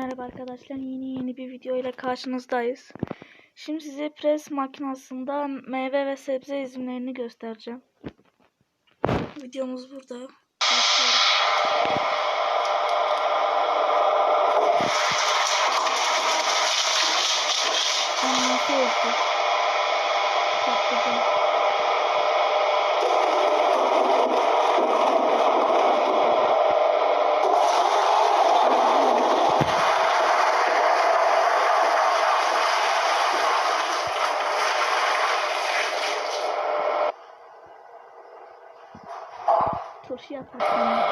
Merhaba arkadaşlar yeni yeni bir video ile karşınızdayız. Şimdi size pres makinasında meyve ve sebze izimlerini göstereceğim. Videomuz burada. Başlayalım. Sophia Parfum.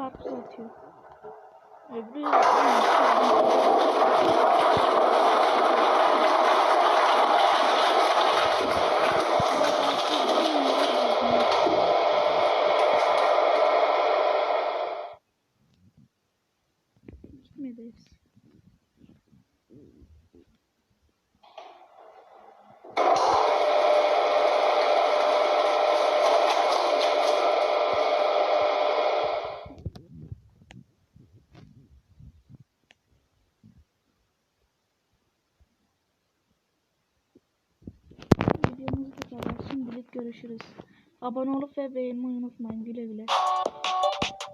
Karpuz atıyor. Öbürü Gitmedi hepsi. Şimdilik görüşürüz. Abone olup ve beğenmeyi unutmayın. Güle güle.